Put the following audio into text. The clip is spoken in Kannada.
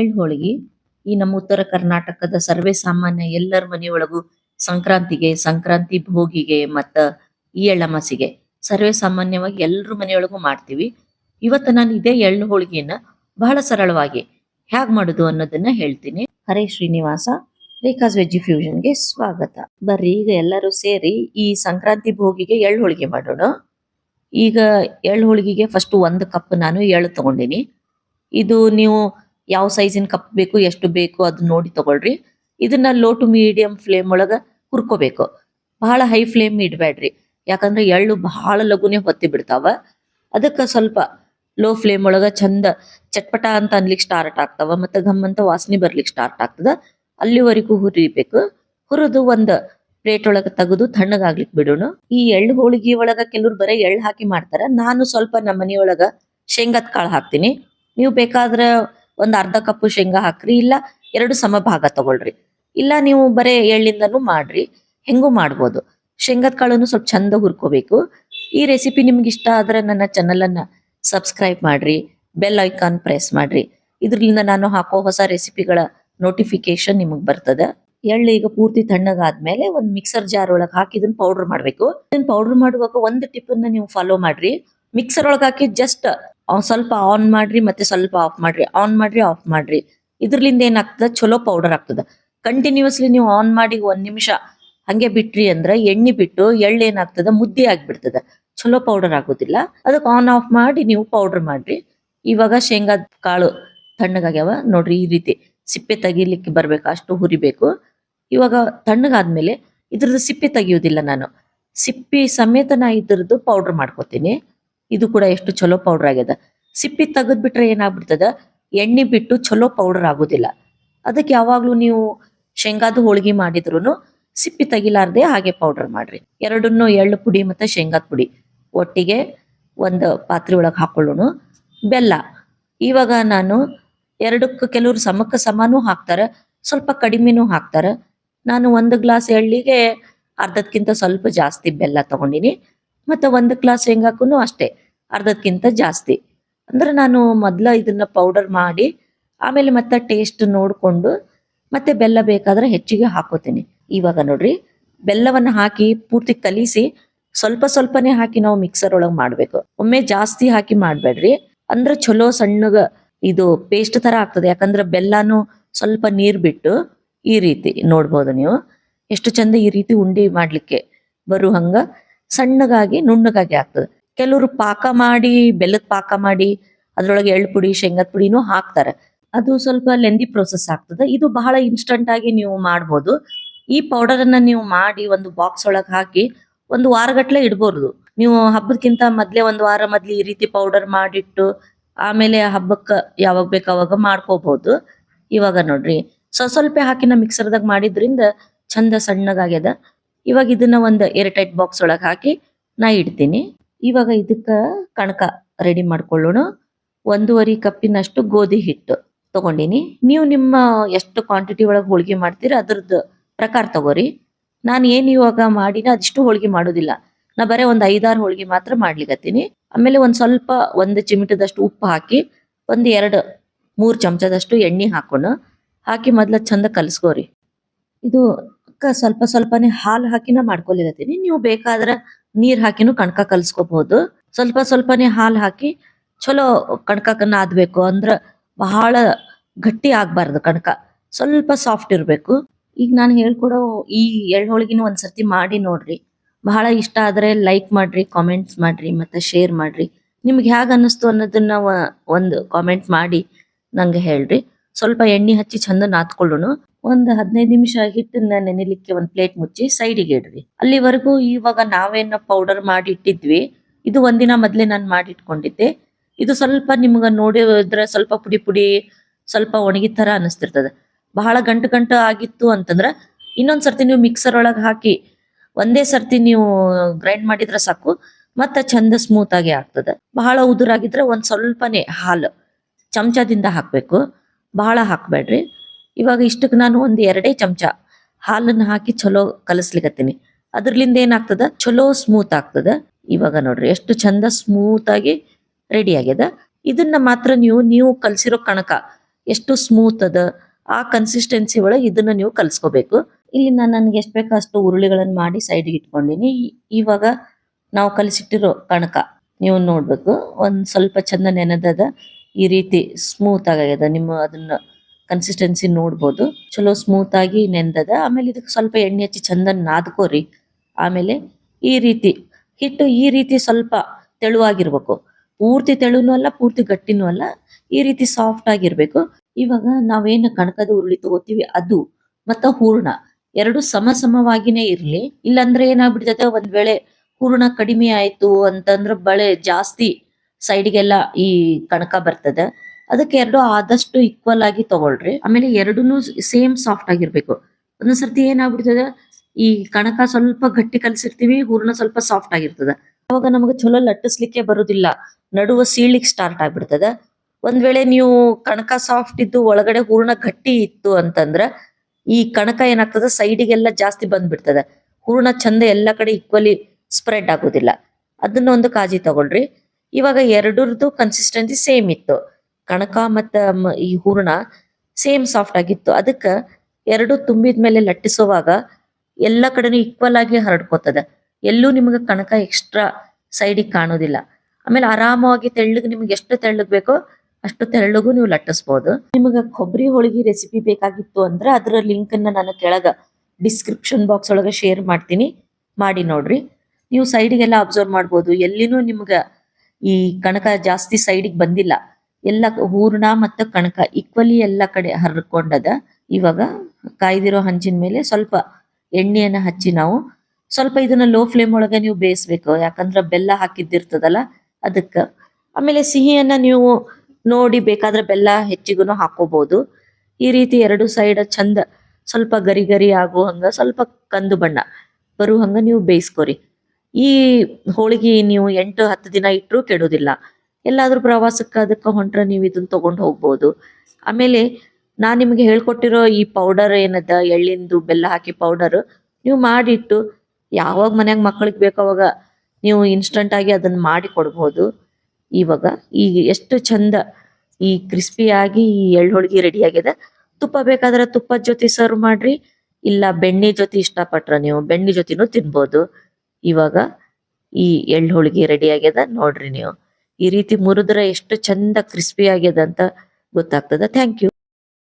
ಎಳ್ಳು ಹೋಳಿಗೆ. ಈ ನಮ್ಮ ಉತ್ತರ ಕರ್ನಾಟಕದ ಸರ್ವೇ ಸಾಮಾನ್ಯ ಎಲ್ಲರ ಮನೆಯೊಳಗೂ ಸಂಕ್ರಾಂತಿಗೆ, ಸಂಕ್ರಾಂತಿ ಭೋಗಿಗೆ ಮತ್ತ ಈ ಎಳ್ಳಮಾಸಿಗೆ ಸರ್ವೇ ಸಾಮಾನ್ಯವಾಗಿ ಎಲ್ಲರ ಮನೆಯೊಳಗೂ ಮಾಡ್ತೀವಿ. ಇವತ್ತು ನಾನು ಇದೇ ಎಳ್ಳು ಹೋಳಿಗೆಯನ್ನ ಬಹಳ ಸರಳವಾಗಿ ಹ್ಯಾಗ್ ಮಾಡೋದು ಅನ್ನೋದನ್ನ ಹೇಳ್ತೀನಿ. ಹರೇ ಶ್ರೀನಿವಾಸ ರೇಖಾಸ್ ವೆಜ್ ಫ್ಯೂಷನ್ಗೆ ಸ್ವಾಗತ. ಬರ್ರಿ, ಈಗ ಎಲ್ಲರೂ ಸೇರಿ ಈ ಸಂಕ್ರಾಂತಿ ಭೋಗಿಗೆ ಎಳ್ಳು ಹೋಳಿಗೆ ಮಾಡೋಣ. ಈಗ ಎಳ್ಳು ಹೋಳಿಗೆಗೆ ಫಸ್ಟ್ ಒಂದು ಕಪ್ ನಾನು ಎಳ್ಳು ತಗೊಂಡಿನಿ. ಇದು ನೀವು ಯಾವ ಸೈಜಿನ ಕಪ್ ಬೇಕು, ಎಷ್ಟು ಬೇಕು ಅದನ್ನ ನೋಡಿ ತಗೊಳ್ರಿ. ಇದನ್ನ ಲೋ ಟು ಮೀಡಿಯಂ ಫ್ಲೇಮ್ ಒಳಗ ಹುರ್ಕೋಬೇಕು. ಬಹಳ ಹೈ ಫ್ಲೇಮ್ ಇಡಬೇಡ್ರಿ ಯಾಕಂದ್ರೆ ಎಳ್ಳು ಬಹಳ ಲಘುನೆ ಹೊತ್ತಿ ಬಿಡ್ತಾವ. ಅದಕ್ಕ ಸ್ವಲ್ಪ ಲೋ ಫ್ಲೇಮ್ ಒಳಗ ಚಂದ ಚಟ್ಪಟ ಅಂತ ಅನ್ಲಿಕ್ಕೆ ಸ್ಟಾರ್ಟ್ ಆಗ್ತಾವ ಮತ್ತೆ ಘಮ್ ಅಂತ ವಾಸನೆ ಬರ್ಲಿಕ್ಕೆ ಸ್ಟಾರ್ಟ್ ಆಗ್ತದ. ಅಲ್ಲಿವರೆಗೂ ಹುರಿಬೇಕು. ಹುರಿದು ಒಂದ್ ಪ್ಲೇಟ್ ಒಳಗ ತೆಗೆದು ತಣ್ಣಗಾಗ್ಲಿಕ್ ಬಿಡೋಣ. ಈ ಎಳ್ಳು ಹೋಳಿಗೆ ಒಳಗ ಕೆಲವ್ರು ಬರೀ ಎಳ್ಳು ಹಾಕಿ ಮಾಡ್ತಾರ. ನಾನು ಸ್ವಲ್ಪ ನಮ್ಮ ಮನೆಯೊಳಗ ಶೇಂಗಾದ ಕಾಳು ಹಾಕ್ತೀನಿ. ನೀವು ಬೇಕಾದ್ರೆ ಒಂದ್ ಅರ್ಧ ಕಪ್ ಶೇಂಗಾ ಹಾಕ್ರಿ, ಇಲ್ಲ ಎರಡು ಸಮ ಭಾಗ ತಗೊಳ್ರಿ. ಇಲ್ಲ ನೀವು ಬರೇ ಎಳ್ಳಿಂದನು ಮಾಡ್ರಿ, ಹೆಂಗೂ ಮಾಡ್ಬೋದು. ಶೇಂಗಾದ ಕಾಳನ್ನು ಸ್ವಲ್ಪ ಚಂದ ಹುರ್ಕೋಬೇಕು. ಈ ರೆಸಿಪಿ ನಿಮ್ಗೆ ಇಷ್ಟ ಆದ್ರೆ ನನ್ನ ಚಾನಲ್ ಅನ್ನ ಸಬ್ಸ್ಕ್ರೈಬ್ ಮಾಡ್ರಿ ಬೆಲ್ ಐಕಾನ್ ಪ್ರೆಸ್ ಮಾಡ್ರಿ. ಇದ್ರಿಂದ ನಾನು ಹಾಕೋ ಹೊಸ ರೆಸಿಪಿಗಳ ನೋಟಿಫಿಕೇಶನ್ ನಿಮಗ್ ಬರ್ತದ. ಎಳ್ಳು ಈಗ ಪೂರ್ತಿ ತಣ್ಣಗಾದ್ಮೇಲೆ ಒಂದ್ ಮಿಕ್ಸರ್ ಜಾರ್ ಒಳಗ್ ಹಾಕಿ ಇದನ್ನ ಪೌಡರ್ ಮಾಡ್ಬೇಕು. ಇದನ್ನ ಪೌಡರ್ ಮಾಡುವಾಗ ಒಂದು ಟಿಪ್ ಅನ್ನ ನೀವು ಫಾಲೋ ಮಾಡ್ರಿ. ಮಿಕ್ಸರ್ ಒಳಗ್ ಹಾಕಿ ಜಸ್ಟ್ ಸ್ವಲ್ಪ ಆನ್ ಮಾಡ್ರಿ ಮತ್ತೆ ಸ್ವಲ್ಪ ಆಫ್ ಮಾಡ್ರಿ ಆನ್ ಮಾಡ್ರಿ ಆಫ್ ಮಾಡ್ರಿ. ಇದ್ರಲಿಂದ ಏನಾಗ್ತದ? ಚಲೋ ಪೌಡರ್ ಆಗ್ತದ. ಕಂಟಿನ್ಯೂಸ್ಲಿ ನೀವು ಆನ್ ಮಾಡಿ ಒಂದ್ ನಿಮಿಷ ಹಂಗೆ ಬಿಟ್ರಿ ಅಂದ್ರ ಎಣ್ಣೆ ಬಿಟ್ಟು ಎಳ್ಳು ಏನಾಗ್ತದ? ಮುದ್ದೆ ಆಗ್ಬಿಡ್ತದ. ಚಲೋ ಪೌಡರ್ ಆಗೋದಿಲ್ಲ. ಅದಕ್ಕೆ ಆನ್ ಆಫ್ ಮಾಡಿ ನೀವು ಪೌಡರ್ ಮಾಡ್ರಿ. ಇವಾಗ ಶೇಂಗಾದ ಕಾಳು ತಣ್ಣಗಾಗ್ಯಾವ. ನೋಡ್ರಿ ಈ ರೀತಿ ಸಿಪ್ಪೆ ತೆಗಿಲಿಕ್ಕೆ ಬರ್ಬೇಕು, ಅಷ್ಟು ಹುರಿಬೇಕು ಇವಾಗ ತಣ್ಣಗಾದ್ಮೇಲೆ ಇದ್ರದ್ದು ಸಿಪ್ಪೆ ತೆಗಿಯೋದಿಲ್ಲ ನಾನು. ಸಿಪ್ಪಿ ಸಮೇತ ನಾ ಇದ್ರದ್ದು ಪೌಡರ್ ಮಾಡ್ಕೋತೀನಿ. ಇದು ಕೂಡ ಎಷ್ಟು ಚಲೋ ಪೌಡರ್ ಆಗ್ಯದ ಸಿಪ್ಪಿ ತೆಗೆದ್ ಬಿಟ್ರೆ ಏನಾಗ್ಬಿಡ್ತದ? ಎಣ್ಣೆ ಬಿಟ್ಟು ಚಲೋ ಪೌಡರ್ ಆಗೋದಿಲ್ಲ. ಅದಕ್ಕೆ ಯಾವಾಗ್ಲೂ ನೀವು ಶೇಂಗಾದ ಹೋಳಿಗೆ ಮಾಡಿದ್ರು ಸಿಪ್ಪಿ ತೆಗಿಲಾರ್ದೆ ಹಾಗೆ ಪೌಡರ್ ಮಾಡ್ರಿ. ಎರಡನ್ನೂ ಎಳ್ಳು ಪುಡಿ ಮತ್ತೆ ಶೇಂಗಾದ ಪುಡಿ. ಒಟ್ಟಿಗೆ ಒಂದು ಪಾತ್ರೆ ಒಳಗೆ ಹಾಕೊಳ್ಳೋಣ ಬೆಲ್ಲ. ಇವಾಗ ನಾನು ಎರಡಕ್ಕೂ ಕೆಲವರು ಸಮಕ್ಕೆ ಸಮಾನೂ ಹಾಕ್ತಾರೆ, ಸ್ವಲ್ಪ ಕಡಿಮೆನೂ ಹಾಕ್ತಾರೆ. ನಾನು ಒಂದು ಗ್ಲಾಸ್ ಎಳ್ಳಿಗೆ ಅರ್ಧಕ್ಕಿಂತ ಸ್ವಲ್ಪ ಜಾಸ್ತಿ ಬೆಲ್ಲ ತಗೊಂಡಿನಿ. ಮತ್ತೆ ಒಂದು ಗ್ಲಾಸ್ ಶೇಂಗಾಕ್ಕೂ ಅಷ್ಟೇ ಅರ್ಧಕ್ಕಿಂತ ಜಾಸ್ತಿ. ಅಂದ್ರೆ ನಾನು ಮೊದ್ಲ ಇದನ್ನ ಪೌಡರ್ ಮಾಡಿ, ಆಮೇಲೆ ಮತ್ತೆ ಟೇಸ್ಟ್ ನೋಡ್ಕೊಂಡು ಮತ್ತೆ ಬೆಲ್ಲ ಬೇಕಾದ್ರೆ ಹೆಚ್ಚಿಗೆ ಹಾಕೋತೀನಿ. ಇವಾಗ ನೋಡ್ರಿ, ಬೆಲ್ಲವನ್ನ ಹಾಕಿ ಪೂರ್ತಿ ಕಲಿಸಿ ಸ್ವಲ್ಪ ಸ್ವಲ್ಪನೇ ಹಾಕಿ ನಾವು ಮಿಕ್ಸರ್ ಒಳಗೆ ಮಾಡ್ಬೇಕು. ಒಮ್ಮೆ ಜಾಸ್ತಿ ಹಾಕಿ ಮಾಡ್ಬೇಡ್ರಿ. ಅಂದ್ರೆ ಚಲೋ ಸಣ್ಣಗ ಇದು ಪೇಸ್ಟ್ ತರ ಆಗ್ತದೆ. ಯಾಕಂದ್ರೆ ಬೆಲ್ಲಾನು ಸ್ವಲ್ಪ ನೀರ್ ಬಿಟ್ಟು ಈ ರೀತಿ ನೋಡ್ಬೋದು ನೀವು. ಎಷ್ಟು ಚಂದ ಈ ರೀತಿ ಉಂಡೆ ಮಾಡ್ಲಿಕ್ಕೆ ಬರು ಹಂಗ ಸಣ್ಣಗಾಗಿ ನುಣ್ಣಗಾಗಿ ಆಗ್ತದೆ. ಕೆಲವರು ಪಾಕ ಮಾಡಿ, ಬೆಲ್ಲದ ಪಾಕ ಮಾಡಿ, ಅದರೊಳಗೆ ಎಳ್ಳು ಪುಡಿ, ಶೇಂಗಾದ ಪುಡಿನೂ ಹಾಕ್ತಾರೆ. ಅದು ಸ್ವಲ್ಪ ಲೆಂದಿ ಪ್ರೊಸೆಸ್ ಆಗ್ತದೆ. ಇದು ಬಹಳ ಇನ್ಸ್ಟಂಟ್ ಆಗಿ ನೀವು ಮಾಡ್ಬೋದು. ಈ ಪೌಡರ್ ಅನ್ನ ನೀವು ಮಾಡಿ ಒಂದು ಬಾಕ್ಸ್ ಒಳಗೆ ಹಾಕಿ ಒಂದು ವಾರಗಟ್ಲೆ ಇಡ್ಬೋದು. ನೀವು ಹಬ್ಬಕ್ಕಿಂತ ಮೊದ್ಲೇ ಒಂದು ವಾರ ಮೊದ್ಲು ಈ ರೀತಿ ಪೌಡರ್ ಮಾಡಿಟ್ಟು, ಆಮೇಲೆ ಹಬ್ಬಕ್ಕ ಯಾವಾಗ ಬೇಕು ಅವಾಗ ಮಾಡ್ಕೋಬಹುದು ಇವಾಗ ನೋಡ್ರಿ ಸ್ವಲ್ಪ ಸ್ವಲ್ಪ ಹಾಕಿನ ನಾ ಮಿಕ್ಸರ್ದಾಗ ಮಾಡಿದ್ರಿಂದ ಚಂದ ಸಣ್ಣಗಾಗ್ಯದ. ಇವಾಗ ಇದನ್ನ ಒಂದು ಏರ್ ಟೈಟ್ ಬಾಕ್ಸ್ ಒಳಗೆ ಹಾಕಿ ನಾ ಇಡ್ತೀನಿ. ಇವಾಗ ಇದಕ್ಕ ಕಣಕ ರೆಡಿ ಮಾಡ್ಕೊಳ್ಳೋಣ. ಒಂದೂವರೆ ಕಪ್ಪಿನಷ್ಟು ಗೋಧಿ ಹಿಟ್ಟು ತಗೊಂಡಿನಿ. ನೀವು ನಿಮ್ಮ ಎಷ್ಟು ಕ್ವಾಂಟಿಟಿ ಒಳಗೆ ಹೋಳಿಗೆ ಮಾಡ್ತೀರಾ ಅದ್ರದ್ದು ಪ್ರಕಾರ ತಗೋರಿ. ನಾನು ಏನು ಇವಾಗ ಮಾಡಿನ ಅದಿಷ್ಟು ಹೋಳಿಗೆ ಮಾಡೋದಿಲ್ಲ. ನಾ ಬರೇ ಒಂದು ಐದಾರು ಹೋಳಿಗೆ ಮಾತ್ರ ಮಾಡ್ಲಿಕ್ಕತ್ತೀನಿ ಆಮೇಲೆ ಒಂದು ಸ್ವಲ್ಪ ಒಂದು ಚಿಮಿಟದಷ್ಟು ಉಪ್ಪು ಹಾಕಿ ಒಂದು ಎರಡು ಮೂರು ಚಮಚದಷ್ಟು ಎಣ್ಣೆ ಹಾಕೋಣ. ಹಾಕಿ ಮೊದ್ಲ ಚಂದ ಕಲಸ್ಕೋರಿ. ಇದು ಸ್ವಲ್ಪ ಸ್ವಲ್ಪನೇ ಹಾಲು ಹಾಕಿನ ಮಾಡ್ಕೊಲಿಕತ್ತೀನಿ. ನೀವು ಬೇಕಾದ್ರೆ ನೀರ್ ಹಾಕಿನೂ ಕಣಕ ಕಲ್ಸ್ಕೋಬಹುದು ಸ್ವಲ್ಪ ಸ್ವಲ್ಪನೇ ಹಾಲು ಹಾಕಿ ಚಲೋ ಕಣಕ ನಾದ್ಬೇಕು ಅಂದ್ರ ಬಹಳ ಗಟ್ಟಿ ಆಗ್ಬಾರ್ದು ಕಣಕ. ಸ್ವಲ್ಪ ಸಾಫ್ಟ್ ಇರಬೇಕು. ಈಗ ನಾನು ಹೇಳ್ಕೊಡೋ ಈ ಎಳ್ಳು ಹೋಳಿಗಿನ ಒಂದ್ಸರ್ತಿ ಮಾಡಿ ನೋಡ್ರಿ. ಬಹಳ ಇಷ್ಟ ಆದ್ರೆ ಲೈಕ್ ಮಾಡ್ರಿ ಕಾಮೆಂಟ್ಸ್ ಮಾಡ್ರಿ, ಮತ್ತೆ ಶೇರ್ ಮಾಡ್ರಿ. ನಿಮ್ಗೆ ಹೇಗೆ ಅನ್ನಿಸ್ತು ಅನ್ನೋದನ್ನ ಒಂದು ಕಾಮೆಂಟ್ ಮಾಡಿ ನಂಗೆ ಹೇಳ್ರಿ. ಸ್ವಲ್ಪ ಎಣ್ಣೆ ಹಚ್ಚಿ ಚಂದ ನಾದ್ಕೊಳ್ಳೋಣ. ಒಂದ್ ಹದಿನೈದು ನಿಮಿಷ ಹಿಟ್ಟನ್ನ ನೆನೆಲಿಕ್ಕೆ ಒಂದ್ ಪ್ಲೇಟ್ ಮುಚ್ಚಿ ಸೈಡಿಗೆ ಇಡ್ರಿ. ಅಲ್ಲಿವರೆಗೂ ಇವಾಗ ನಾವೇನ ಪೌಡರ್ ಮಾಡಿ ಇಟ್ಟಿದ್ವಿ ಇದು ಒಂದಿನ ಮೊದ್ಲೇ ನಾನು ಮಾಡಿ ಇಟ್ಕೊಂಡಿದ್ದೆ ಇದು ಸ್ವಲ್ಪ ನಿಮ್ಗ ನೋಡಿದ್ರೆ ಸ್ವಲ್ಪ ಪುಡಿ ಪುಡಿ, ಸ್ವಲ್ಪ ಒಣಗಿ ತರ ಅನಿಸ್ತಿರ್ತದೆ. ಬಹಳ ಗಂಟು ಗಂಟು ಆಗಿತ್ತು ಅಂತಂದ್ರ ಇನ್ನೊಂದ್ ಸರ್ತಿ ನೀವು ಮಿಕ್ಸರ್ ಒಳಗ್ ಹಾಕಿ, ಒಂದೇ ಸರ್ತಿ ನೀವು ಗ್ರೈಂಡ್ ಮಾಡಿದ್ರೆ ಸಾಕು. ಮತ್ತೆ ಚಂದ ಸ್ಮೂತ್ ಆಗಿ ಆಗ್ತದೆ. ಬಹಳ ಉದುರಾಗಿದ್ರೆ ಒಂದ್ ಸ್ವಲ್ಪನೇ ಹಾಲು ಚಮಚದಿಂದ ಹಾಕ್ಬೇಕು. ಬಹಳ ಹಾಕಬೇಡ್ರಿ. ಇವಾಗ ಇಷ್ಟಕ್ಕೆ ನಾನು ಒಂದು ಎರಡೇ ಚಮಚ ಹಾಲನ್ನು ಹಾಕಿ ಚಲೋ ಕಲಸ್ಲಿಕತ್ತೀನಿ. ಅದ್ರಲಿಂದ ಏನಾಗ್ತದ? ಚಲೋ ಸ್ಮೂತ್ ಆಗ್ತದ. ಇವಾಗ ನೋಡ್ರಿ, ಎಷ್ಟು ಚಂದ ಸ್ಮೂತ್ ಆಗಿ ರೆಡಿ ಆಗ್ಯದ. ಇದನ್ನ ಮಾತ್ರ ನೀವು ನೀವು ಕಲಸಿರೋ ಕಣಕ ಎಷ್ಟು ಸ್ಮೂತ್ ಅದ, ಆ ಕನ್ಸಿಸ್ಟೆನ್ಸಿ ಒಳಗೆ ಇದನ್ನ ನೀವು ಕಲ್ಸ್ಕೋಬೇಕು. ಇಲ್ಲಿ ನಾನು ನನಗೆ ಎಷ್ಟು ಬೇಕೋ ಅಷ್ಟು ಉರುಳಿಗಳನ್ನು ಮಾಡಿ ಸೈಡ್ಗೆ ಇಟ್ಕೊಂಡಿನಿ. ಇವಾಗ ನಾವು ಕಲಿಸಿಟ್ಟಿರೋ ಕಣಕ ನೀವು ನೋಡ್ಬೇಕು. ಒಂದ್ ಸ್ವಲ್ಪ ಚಂದ ನೆನೆದದ. ಈ ರೀತಿ ಸ್ಮೂತ್ ಆಗಿದೆ ನಿಮ್ಮ ಅದನ್ನ ಕನ್ಸಿಸ್ಟೆನ್ಸಿ ನೋಡ್ಬೋದು. ಚಲೋ ಸ್ಮೂತ್ ಆಗಿ ನೆಂದದ. ಆಮೇಲೆ ಇದಕ್ಕೆ ಸ್ವಲ್ಪ ಎಣ್ಣೆ ಹಚ್ಚಿ ಚಂದ ನಾದ್ಕೋರಿ. ಆಮೇಲೆ ಈ ರೀತಿ ಹಿಟ್ಟು ಈ ರೀತಿ ಸ್ವಲ್ಪ ತೆಳುವಾಗಿರ್ಬೇಕು. ಪೂರ್ತಿ ತೆಳುನೂ ಅಲ್ಲ, ಪೂರ್ತಿ ಗಟ್ಟಿನೂ ಅಲ್ಲ. ಈ ರೀತಿ ಸಾಫ್ಟ್ ಆಗಿರ್ಬೇಕು. ಇವಾಗ ನಾವೇನು ಕಣಕದ ಉರುಳಿ ತಗೋತೀವಿ? ಅದು ಮತ್ತ ಹೂರ್ಣ. ಎರಡು ಸಮ ಸಮವಾಗಿನೇ ಇರ್ಲಿ. ಇಲ್ಲಾಂದ್ರೆ ಏನಾಗ್ಬಿಡ್ತದೆ ಒಂದ್ ವೇಳೆ ಹೂರ್ಣ ಕಡಿಮೆ ಆಯ್ತು ಅಂತಂದ್ರ ಬಳೆ ಜಾಸ್ತಿ ಸೈಡ್ಗೆಲ್ಲ ಈ ಕಣಕ ಬರ್ತದ. ಅದಕ್ಕೆ ಎರಡು ಆದಷ್ಟು ಈಕ್ವಲ್ ಆಗಿ ತಗೊಳ್ರಿ. ಆಮೇಲೆ ಎರಡೂ ಸೇಮ್ ಸಾಫ್ಟ್ ಆಗಿರ್ಬೇಕು. ಒಂದೊಂದು ಸರ್ತಿ ಏನಾಗ್ಬಿಡ್ತದ? ಈ ಕಣಕ ಸ್ವಲ್ಪ ಗಟ್ಟಿ ಕಲಸಿರ್ತೀವಿ, ಹೂರ್ಣ ಸ್ವಲ್ಪ ಸಾಫ್ಟ್ ಆಗಿರ್ತದ. ಅವಾಗ ನಮಗೆ ಚಲೋ ಲಟ್ಟಿಸ್ಲಿಕ್ಕೆ ಬರುದಿಲ್ಲ. ನಡುವ ಸೀಳಿಕ್ ಸ್ಟಾರ್ಟ್ ಆಗ್ಬಿಡ್ತದೆ. ಒಂದ್ ವೇಳೆ ನೀವು ಕಣಕ ಸಾಫ್ಟ್ ಇದ್ದು ಒಳಗಡೆ ಹೂರ್ಣ ಗಟ್ಟಿ ಇತ್ತು ಅಂತಂದ್ರ, ಈ ಕಣಕ ಏನಾಗ್ತದ? ಸೈಡಿಗೆಲ್ಲ ಜಾಸ್ತಿ ಬಂದ್ಬಿಡ್ತದೆ. ಹೂರ್ಣ ಚಂದ ಎಲ್ಲ ಕಡೆ ಈಕ್ವಲಿ ಸ್ಪ್ರೆಡ್ ಆಗೋದಿಲ್ಲ. ಅದನ್ನ ಒಂದು ಕಾಜಿ ತಗೊಳ್ರಿ. ಇವಾಗ ಎರಡರದ್ದು ಕನ್ಸಿಸ್ಟೆನ್ಸಿ ಸೇಮ್ ಇತ್ತು. ಕಣಕ ಮತ್ತ ಈ ಹೂರ್ಣ ಸೇಮ್ ಸಾಫ್ಟ್ ಆಗಿತ್ತು. ಅದಕ್ಕ ಎರಡು ತುಂಬಿದ ಮೇಲೆ ಲಟ್ಟಿಸುವಾಗ ಎಲ್ಲ ಕಡೆನೂ ಈಕ್ವಲ್ ಆಗಿ ಹರಡ್ಕೋತದ. ಎಲ್ಲೂ ನಿಮಗೆ ಕಣಕ ಎಕ್ಸ್ಟ್ರಾ ಸೈಡಿಗೆ ಕಾಣೋದಿಲ್ಲ. ಆಮೇಲೆ ಆರಾಮವಾಗಿ ತೆಳ್ಳಗೆ ನಿಮ್ಗೆ ಎಷ್ಟು ತೆಳ್ಳಗ್ ಬೇಕೋ ಅಷ್ಟು ತೆಳ್ಳಗೂ ನೀವು ಲಟ್ಟಿಸ್ಬೋದು. ನಿಮಗೆ ಕೊಬ್ಬರಿ ಹೋಳಿಗೆ ರೆಸಿಪಿ ಬೇಕಾಗಿತ್ತು ಅಂದ್ರೆ ಅದರ ಲಿಂಕ್ ಅನ್ನ ನಾನು ಕೆಳಗ ಡಿಸ್ಕ್ರಿಪ್ಷನ್ ಬಾಕ್ಸ್ ಒಳಗೆ ಶೇರ್ ಮಾಡ್ತೀನಿ. ಮಾಡಿ ನೋಡ್ರಿ. ನೀವು ಸೈಡಿಗೆಲ್ಲ ಅಬ್ಸರ್ವ್ ಮಾಡ್ಬೋದು. ಎಲ್ಲಿನೂ ನಿಮ್ಗ ಈ ಕಣಕ ಜಾಸ್ತಿ ಸೈಡಿಗೆ ಬಂದಿಲ್ಲ. ಎಲ್ಲ ಹೂರ್ಣ ಮತ್ತು ಕಣಕ ಈಕ್ವಲಿ ಎಲ್ಲ ಕಡೆ ಹರ್ಕೊಂಡದ. ಇವಾಗ ಕಾಯ್ದಿರೋ ಹಂಚಿನ ಮೇಲೆ ಸ್ವಲ್ಪ ಎಣ್ಣೆಯನ್ನ ಹಚ್ಚಿ ನಾವು ಸ್ವಲ್ಪ ಇದನ್ನ ಲೋ ಫ್ಲೇಮ್ ಒಳಗೆ ನೀವು ಬೇಯಿಸ್ಬೇಕು. ಯಾಕಂದ್ರೆ ಬೆಲ್ಲ ಹಾಕಿದ್ದಿರ್ತದಲ್ಲ, ಅದಕ್ಕ. ಆಮೇಲೆ ಸಿಹಿಯನ್ನ ನೀವು ನೋಡಿ ಬೇಕಾದ್ರೆ ಬೆಲ್ಲ ಹೆಚ್ಚಿಗೂ ಹಾಕೋಬಹುದು ಈ ರೀತಿ ಎರಡು ಸೈಡ್ ಚಂದ ಸ್ವಲ್ಪ ಗರಿ ಗರಿ ಆಗೋ ಹಂಗ ಸ್ವಲ್ಪ ಕಂದು ಬಣ್ಣ. ಬರುವ ಹಂಗ ನೀವು ಬೇಯಿಸ್ಕೊರಿ. ಈ ಹೋಳಿಗೆ ನೀವು ಎಂಟು, ಹತ್ತು ದಿನ ಇಟ್ಟರು ಕೆಡೋದಿಲ್ಲ ಎಲ್ಲಾದ್ರೂ ಪ್ರವಾಸಕ್ಕೆ ಅದಕ್ಕೆ ಹೊಂಟ್ರೆ ನೀವು ಇದನ್ನ ತಗೊಂಡು ಹೋಗ್ಬೋದು. ಆಮೇಲೆ ನಾನು ನಿಮಗೆ ಹೇಳ್ಕೊಟ್ಟಿರೋ ಈ ಪೌಡರ್ ಏನದ, ಎಳ್ಳಿಂದು ಬೆಲ್ಲ ಹಾಕಿ ಪೌಡರ್ ನೀವು ಮಾಡಿಟ್ಟು, ಯಾವಾಗ ಮನ್ಯಾಗ ಮಕ್ಕಳಿಗೆ ಬೇಕೋ ಅವಾಗ ನೀವು ಇನ್ಸ್ಟಂಟ್ ಆಗಿ ಅದನ್ನ ಮಾಡಿ ಕೊಡ್ಬೋದು. ಇವಾಗ ಈ ಎಷ್ಟು ಚಂದ ಈ ಕ್ರಿಸ್ಪಿಯಾಗಿ ಈ ಎಳ್ಳು ಹೋಳಿಗೆ ರೆಡಿ ಆಗಿದೆ ತುಪ್ಪ ಬೇಕಾದ್ರೆ ತುಪ್ಪದ ಜೊತೆ ಸರ್ವ್ ಮಾಡ್ರಿ, ಇಲ್ಲ ಬೆಣ್ಣೆ ಜೊತೆ ಇಷ್ಟಪಟ್ರ ನೀವು ಬೆಣ್ಣೆ ಜೊತೆನೂ ತಿನ್ಬೋದು. ಇವಾಗ ಈ ಎಳ್ಳು ಹೋಳಿಗೆ ರೆಡಿ ಆಗ್ಯದ ನೋಡ್ರಿ ನೀವು. ಈ ರೀತಿ ಮುರಿದ್ರೆ ಎಷ್ಟು ಚಂದ ಕ್ರಿಸ್ಪಿ ಆಗ್ಯದ ಅಂತ ಗೊತ್ತಾಗ್ತದ. Thank you